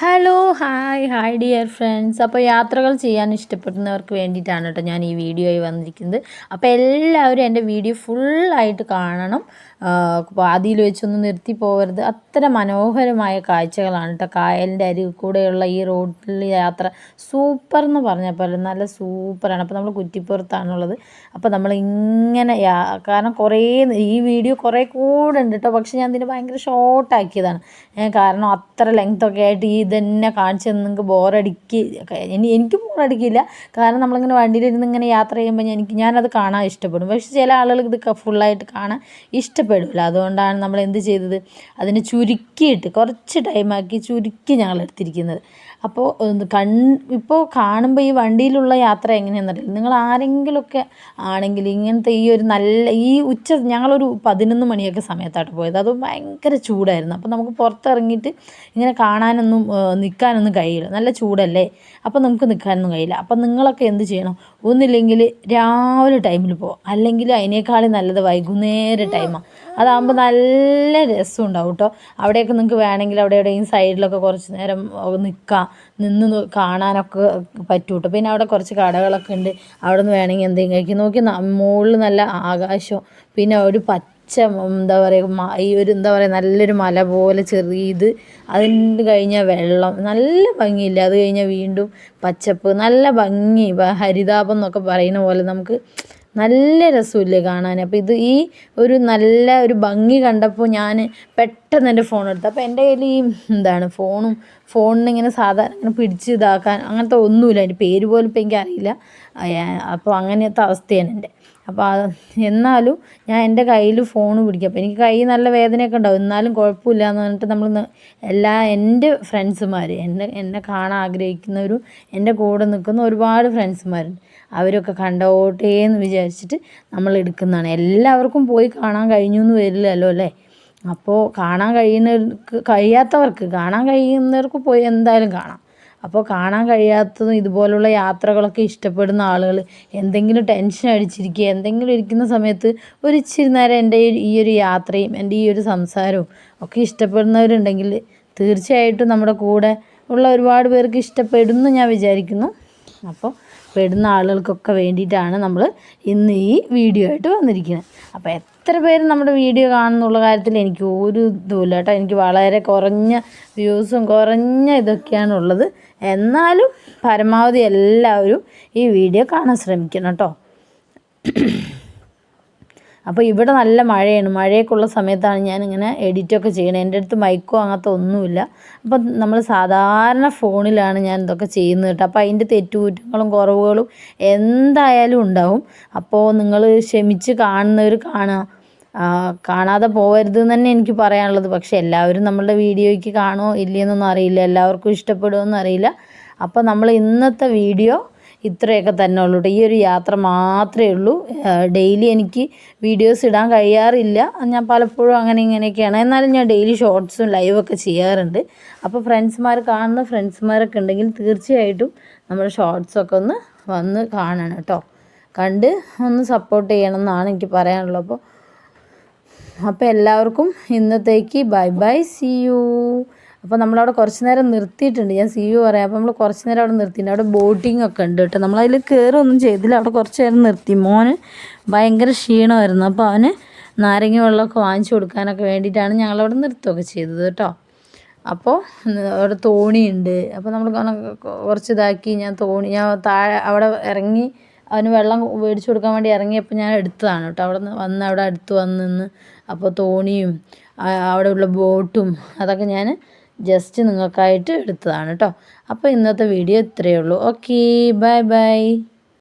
Hello hi hi dear friends അപ്പോൾ യാത്രകൾ ചെയ്യാൻ ഇഷ്ടപ്പെടുന്നവർക്ക് വേണ്ടിയിട്ടാണ് കേട്ടോ ഞാൻ ഈ വീഡിയോ ആയി വന്നിരിക്കുന്നത്. അപ്പോൾ എല്ലാവരും എന്റെ വീഡിയോ ഫുള്ളായിട്ട് കാണണം. പാതിയിൽ വെച്ചൊന്നും നിർത്തി പോകരുത് അത്ര മനോഹരമായ കാഴ്ചകളാണ് കേട്ടോ കായലിന്റെ അരി കൂടെയുള്ള ഈ റോഡിൽ യാത്ര. സൂപ്പർ എന്ന് പറഞ്ഞാൽ പോലെ നല്ല സൂപ്പറാണ് അപ്പോൾ നമ്മൾ കുറ്റിപ്പുറത്താണുള്ളത്. അപ്പോൾ നമ്മൾ ഇങ്ങനെ കാരണം കുറേ ഈ വീഡിയോ കുറേ കൂടെ ഉണ്ട് കേട്ടോ. പക്ഷേ ഞാൻ ഇതിന് ഭയങ്കര ഷോർട്ടാക്കിയതാണ് കാരണം അത്ര ലെങ്ത്തൊക്കെ ആയിട്ട് ഈ ഇതന്നെ കാണിച്ചു തന്നെ നിങ്ങൾക്ക് ബോറടിക്ക്. ഇനി എനിക്ക് ബോറടിക്കില്ല. കാരണം നമ്മളിങ്ങനെ വണ്ടിയിലിരുന്ന് ഇങ്ങനെ യാത്ര ചെയ്യുമ്പോൾ എനിക്ക് ഞാനത് കാണാൻ ഇഷ്ടപ്പെടും. പക്ഷേ ചില ആളുകൾക്ക് ഇത് ഫുള്ളായിട്ട് കാണാൻ ഇഷ്ടപ്പെടില്ല അതുകൊണ്ടാണ് നമ്മൾ എന്ത് ചെയ്തത്? അതിനെ ചുരുക്കിയിട്ട് കുറച്ച് ടൈമാക്കി ചുരുക്കി ഞങ്ങൾ എടുത്തിരിക്കുന്നത്. അപ്പോൾ കൺ ഇപ്പോൾ കാണുമ്പോൾ ഈ വണ്ടിയിലുള്ള യാത്ര എങ്ങനെയാണെന്നറിയില്ല നിങ്ങൾ ആരെങ്കിലുമൊക്കെ ആണെങ്കിൽ ഇങ്ങനത്തെ ഈ ഒരു നല്ല ഈ ഉച്ച ഞങ്ങളൊരു പതിനൊന്ന് മണിയൊക്കെ സമയത്താണ് പോയത്. അത് ഭയങ്കര ചൂടായിരുന്നു. അപ്പോൾ നമുക്ക് പുറത്തിറങ്ങിയിട്ട് ഇങ്ങനെ കാണാനൊന്നും നിൽക്കാനൊന്നും കഴിയില്ല. നല്ല ചൂടല്ലേ? അപ്പം നമുക്ക് നിൽക്കാനൊന്നും കഴിയില്ല. അപ്പം നിങ്ങളൊക്കെ എന്ത് ചെയ്യണം? ഒന്നില്ലെങ്കിൽ രാവിലെ ടൈമിൽ പോകാം അല്ലെങ്കിൽ അതിനേക്കാളും നല്ലത് വൈകുന്നേരം ടൈമാണ് അതാകുമ്പോൾ നല്ല രസം ഉണ്ടാവും കേട്ടോ അവിടെയൊക്കെ നിങ്ങൾക്ക് വേണമെങ്കിൽ അവിടെ എവിടെയും സൈഡിലൊക്കെ കുറച്ച് നേരം നിൽക്കാം നിന്ന് കാണാനൊക്കെ പറ്റും കേട്ടോ പിന്നെ അവിടെ കുറച്ച് കടകളൊക്കെ ഉണ്ട്. അവിടെ നിന്ന് വേണമെങ്കിൽ എന്തെങ്കിലും കഴിക്കും. നോക്കി മുകളിൽ നല്ല ആകാശം പിന്നെ ഒരു പച്ച എന്താ പറയുക ഈ ഒരു എന്താ പറയുക നല്ലൊരു മല പോലെ ചെറിയത് അതിന് കഴിഞ്ഞാൽ വെള്ളം നല്ല ഭംഗിയില്ല? അത് കഴിഞ്ഞാൽ വീണ്ടും പച്ചപ്പ് നല്ല ഭംഗി ഹരിതാപം എന്നൊക്കെ പറയുന്ന പോലെ നമുക്ക് നല്ല രസമില്ലേ കാണാൻ. അപ്പോൾ ഇത് ഈ ഒരു നല്ല ഒരു ഭംഗി കണ്ടപ്പോൾ ഞാൻ പെട്ടെന്ന് എന്റെ ഫോൺ എടുത്തു. അപ്പോൾ എന്റെ കയ്യിൽ ഈ എന്താണ് ഫോണും ഫോണിന് ഇങ്ങനെ സാധാരണ ഇങ്ങനെ പിടിച്ച് ഇതാക്കാൻ അങ്ങനത്തെ ഒന്നുമില്ല. അതിന്റെ പേര് പോലും ഇപ്പം എനിക്കറിയില്ല. അപ്പോൾ അങ്ങനത്തെ അവസ്ഥയാണ് എന്റെ. അപ്പോൾ എന്നാലും ഞാൻ എന്റെ കയ്യിൽ ഫോൺ പിടിക്കും. അപ്പോൾ എനിക്ക് കൈ നല്ല വേദനയൊക്കെ ഉണ്ടാവും. എന്നാലും കുഴപ്പമില്ല എന്ന് പറഞ്ഞിട്ട് നമ്മൾ എല്ലാ എന്റെ ഫ്രണ്ട്സുമാർ എന്നെ എന്നെ കാണാൻ ആഗ്രഹിക്കുന്നവരും എന്റെ കൂടെ നിൽക്കുന്ന ഒരുപാട് ഫ്രണ്ട്സുമാരുണ്ട്. അവരൊക്കെ കണ്ടോട്ടേ എന്ന് വിചാരിച്ചിട്ട് നമ്മൾ എടുക്കുന്നതാണ്. എല്ലാവർക്കും പോയി കാണാൻ കഴിഞ്ഞു എന്ന് വരില്ലല്ലോ അല്ലേ? അപ്പോൾ കാണാൻ കഴിയുന്നവർക്ക് കഴിയാത്തവർക്ക് കാണാൻ കഴിയുന്നവർക്ക് പോയി എന്തായാലും കാണാം. അപ്പോൾ കാണാൻ കഴിയാത്തതും ഇതുപോലുള്ള യാത്രകളൊക്കെ ഇഷ്ടപ്പെടുന്ന ആളുകൾ എന്തെങ്കിലും ടെൻഷൻ അടിച്ചിരിക്കുക എന്തെങ്കിലും ഇരിക്കുന്ന സമയത്ത് ഒരു ഇച്ചിരി നേരം എന്റെ ഈ ഒരു യാത്രയും എന്റെ ഈ ഒരു സംസാരവും ഒക്കെ ഇഷ്ടപ്പെടുന്നവരുണ്ടെങ്കിൽ തീർച്ചയായിട്ടും നമ്മുടെ കൂടെ ഉള്ള ഒരുപാട് പേർക്ക് ഇഷ്ടപ്പെടുന്നു ഞാൻ വിചാരിക്കുന്നു. അപ്പോൾ പെടുന്ന ആളുകൾക്കൊക്കെ വേണ്ടിയിട്ടാണ് നമ്മൾ ഇന്ന് ഈ വീഡിയോ ആയിട്ട് വന്നിരിക്കുന്നത്. അപ്പോൾ എത്ര പേര് നമ്മുടെ വീഡിയോ കാണുന്നുള്ള കാര്യത്തിൽ എനിക്ക് ഒരു ഇതുമില്ല കേട്ടോ. എനിക്ക് വളരെ കുറഞ്ഞ വ്യൂസും കുറഞ്ഞ ഇതൊക്കെയാണുള്ളത്. എന്നാലും പരമാവധി എല്ലാവരും ഈ വീഡിയോ കാണാൻ ശ്രമിക്കണം കേട്ടോ. അപ്പോൾ ഇവിടെ നല്ല മഴയാണ്. മഴയൊക്കെയുള്ള സമയത്താണ് ഞാനിങ്ങനെ എഡിറ്റൊക്കെ ചെയ്യണത് എന്റെ അടുത്ത് മൈക്കോ അങ്ങനത്തെ ഒന്നുമില്ല. അപ്പം നമ്മൾ സാധാരണ ഫോണിലാണ് ഞാൻ ഇതൊക്കെ ചെയ്യുന്നത് കേട്ടോ. അപ്പോൾ അതിന്റെ തെറ്റുകുറ്റങ്ങളും കുറവുകളും എന്തായാലും ഉണ്ടാവും. അപ്പോൾ നിങ്ങൾ ക്ഷമിച്ച് കാണുന്നവർ കാണുക. കാണാതെ പോകരുത് എന്ന് തന്നെ എനിക്ക് പറയാനുള്ളത്. പക്ഷേ എല്ലാവരും നമ്മളുടെ വീഡിയോയ്ക്ക് കാണുമോ ഇല്ലയെന്നൊന്നും അറിയില്ല. എല്ലാവർക്കും ഇഷ്ടപ്പെടുമോ അറിയില്ല. അപ്പോൾ നമ്മൾ ഇന്നത്തെ വീഡിയോ ഇത്രയൊക്കെ തന്നെ ഉള്ളൂ ഈ ഒരു യാത്ര മാത്രമേ ഉള്ളൂ. ഡെയിലി എനിക്ക് വീഡിയോസ് ഇടാൻ കഴിയാറില്ല. ഞാൻ പലപ്പോഴും അങ്ങനെ ഇങ്ങനെയൊക്കെയാണ്. എന്നാലും ഞാൻ ഡെയിലി ഷോർട്സും ലൈവൊക്കെ ചെയ്യാറുണ്ട്. അപ്പോൾ ഫ്രണ്ട്സ്മാർ കാണുന്ന ഫ്രണ്ട്സ്മാരൊക്കെ ഉണ്ടെങ്കിൽ തീർച്ചയായിട്ടും നമ്മുടെ ഷോർട്സൊക്കെ ഒന്ന് വന്ന് കാണണം കേട്ടോ. കണ്ട് ഒന്ന് സപ്പോർട്ട് ചെയ്യണം എന്നാണ് എനിക്ക് പറയാനുള്ളത്. അപ്പോൾ അപ്പോൾ എല്ലാവർക്കും ഇന്നത്തേക്ക് ബൈ ബൈ സി യു അപ്പോൾ നമ്മളവിടെ കുറച്ച് നേരം നിർത്തിയിട്ടുണ്ട്. ഞാൻ സി യു പറയാം. അപ്പോൾ നമ്മൾ കുറച്ച് നേരം അവിടെ നിർത്തിയിട്ടുണ്ട്. അവിടെ ബോട്ടിംഗ് ഒക്കെ ഉണ്ട് കേട്ടോ. നമ്മളതിൽ കയറൊന്നും ചെയ്തില്ല. അവിടെ കുറച്ച് നേരം നിർത്തി. മോന് ഭയങ്കര ക്ഷീണമായിരുന്നു. അപ്പോൾ അവന് നാരങ്ങ വെള്ളമൊക്കെ വാങ്ങിച്ചു കൊടുക്കാനൊക്കെ വേണ്ടിയിട്ടാണ് ഞങ്ങളവിടെ നിർത്തുകയൊക്കെ ചെയ്തത് കേട്ടോ. അപ്പോൾ അവിടെ തോണിയുണ്ട്. അപ്പോൾ നമ്മൾ കുറച്ച് ഇതാക്കി ഞാൻ തോണി ഞാൻ താഴെ അവിടെ ഇറങ്ങി അവന് വെള്ളം മേടിച്ചു കൊടുക്കാൻ വേണ്ടി ഇറങ്ങിയപ്പോൾ ഞാൻ എടുത്തതാണ് കേട്ടോ. അവിടെ നിന്ന് വന്ന് അവിടെ അടുത്ത് വന്ന് നിന്ന് അപ്പോൾ തോണിയും അവിടെയുള്ള ബോട്ടും അതൊക്കെ ഞാൻ ജസ്റ്റ് നിങ്ങൾക്കായിട്ട് എടുത്തതാണ് കേട്ടോ അപ്പോൾ ഇന്നത്തെ വീഡിയോ ഇത്രയേ ഉള്ളൂ. Okay bye bye